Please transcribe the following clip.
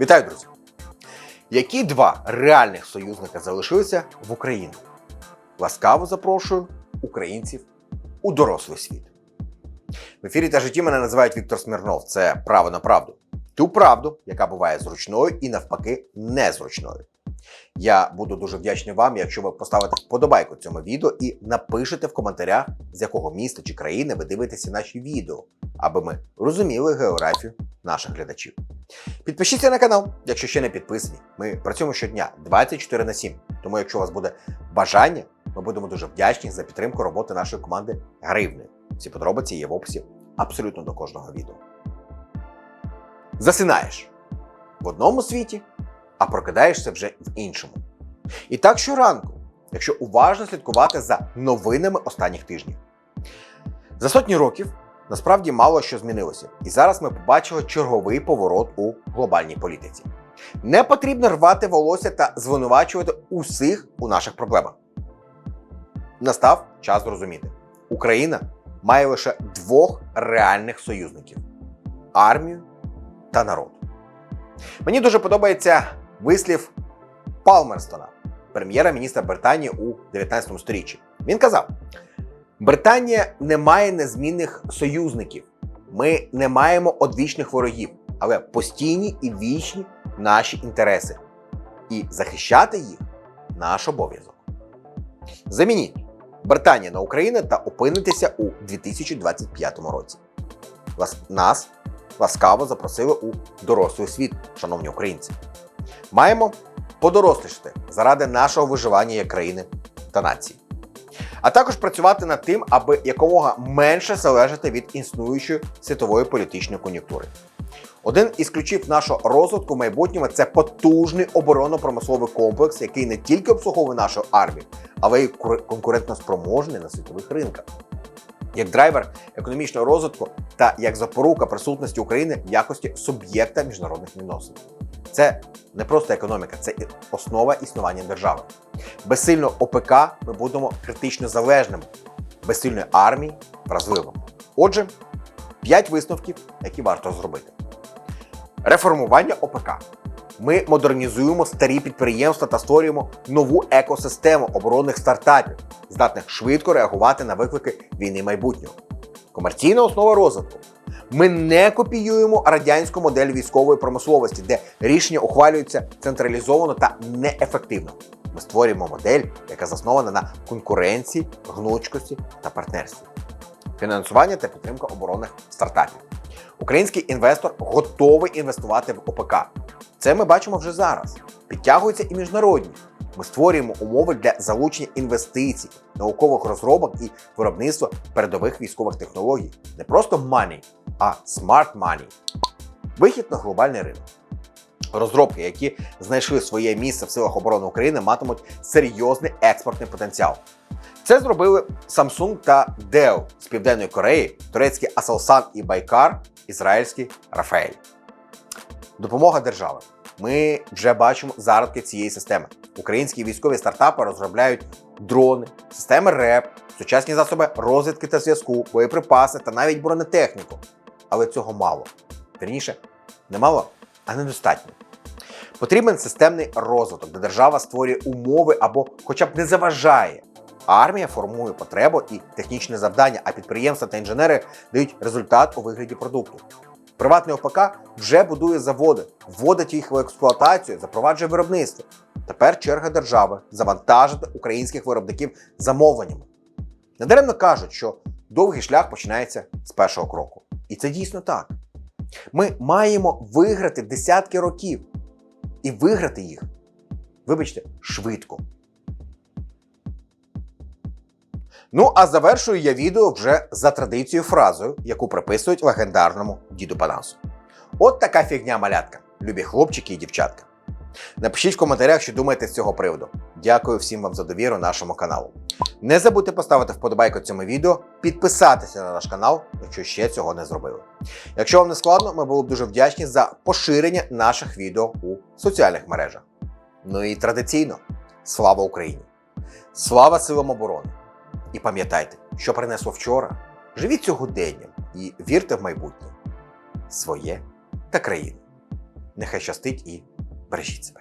Вітаю, друзі! Які два реальних союзника залишилися в Україні? Ласкаво запрошую українців у дорослий світ. В ефірі та житті мене називають Віктор Смірнов. Це право на правду. Ту правду, яка буває зручною і навпаки незручною. Я буду дуже вдячний вам, якщо ви поставите вподобайку цьому відео і напишете в коментарях, з якого міста чи країни ви дивитеся наші відео, аби ми розуміли географію наших глядачів. Підпишіться на канал, якщо ще не підписані. Ми працюємо щодня 24 на 7. Тому, якщо у вас буде бажання, ми будемо дуже вдячні за підтримку роботи нашої команди Гривни. Всі подробиці є в описі абсолютно до кожного відео. Засинаєш в одному світі, а прокидаєшся вже в іншому. І так щоранку, якщо уважно слідкувати за новинами останніх тижнів. За сотні років насправді мало що змінилося, і зараз ми побачили черговий поворот у глобальній політиці. Не потрібно рвати волосся та звинувачувати усіх у наших проблемах. Настав час зрозуміти: Україна має лише двох реальних союзників армію та народ. Мені дуже подобається вислів Палмерстона, прем'єра-міністра Британії у 19 сторіччі. Він казав: Британія не має незмінних союзників. Ми не маємо одвічних ворогів, але постійні і вічні наші інтереси. І захищати їх наш обов'язок. Замініть Британія на Україну та опинитися у 2025 році. Нас ласкаво запросили у дорослий світ, шановні українці. Маємо подорослішати заради нашого виживання як країни та нації. А також працювати над тим, аби якомога менше залежати від існуючої світової політичної кон'юнктури. Один із ключів нашого розвитку в майбутньому це потужний оборонно-промисловий комплекс, який не тільки обслуговує нашу армію, але й конкурентно спроможний на світових ринках. Як драйвер економічного розвитку та як запорука присутності України в якості суб'єкта міжнародних відносин. Це не просто економіка, це основа існування держави. Без сильного ОПК ми будемо критично залежними, без сильної армії вразливими. Отже, п'ять висновків, які варто зробити. Реформування ОПК. Ми модернізуємо старі підприємства та створюємо нову екосистему оборонних стартапів, здатних швидко реагувати на виклики війни майбутнього. Комерційна основа розвитку. Ми не копіюємо радянську модель військової промисловості, де рішення ухвалюються централізовано та неефективно. Ми створюємо модель, яка заснована на конкуренції, гнучкості та партнерстві. Фінансування та підтримка оборонних стартапів. Український інвестор готовий інвестувати в ОПК. Це ми бачимо вже зараз. Підтягуються і міжнародні. Ми створюємо умови для залучення інвестицій, наукових розробок і виробництва передових військових технологій. Не просто money, а smart money. Вихід на глобальний ринок. Розробки, які знайшли своє місце в силах оборони України, матимуть серйозний експортний потенціал. Це зробили Samsung та Dell з Південної Кореї, турецький Aselsan і Байкар, ізраїльський Рафаель. Допомога держави. Ми вже бачимо зародки цієї системи. Українські військові стартапи розробляють дрони, системи РЕП, сучасні засоби розвідки та зв'язку, боєприпаси та навіть бронетехніку. Але цього мало. Вірніше, не мало, а недостатньо. Потрібен системний розвиток, де держава створює умови або хоча б не заважає. Армія формує потребу і технічне завдання, а підприємства та інженери дають результат у вигляді продукту. Приватний ОПК вже будує заводи, вводить їх в експлуатацію, запроваджує виробництво. Тепер черга держави завантажити українських виробників замовленнями. Недаремно кажуть, що довгий шлях починається з першого кроку. І це дійсно так. Ми маємо виграти десятки років і виграти їх, вибачте, швидко. Ну, а завершую я відео вже за традицією фразою, яку приписують легендарному діду Панасу. От така фігня малятка, любі хлопчики і дівчатка. Напишіть в коментарях, що думаєте з цього приводу. Дякую всім вам за довіру нашому каналу. Не забудьте поставити вподобайку цьому відео, підписатися на наш канал, якщо ще цього не зробили. Якщо вам не складно, ми були б дуже вдячні за поширення наших відео у соціальних мережах. Ну і традиційно, слава Україні! Слава силам оборони! І пам'ятайте, що принесло вчора. Живіть сьогоденням і вірте в майбутнє своє та країну. Нехай щастить і бережіть себе.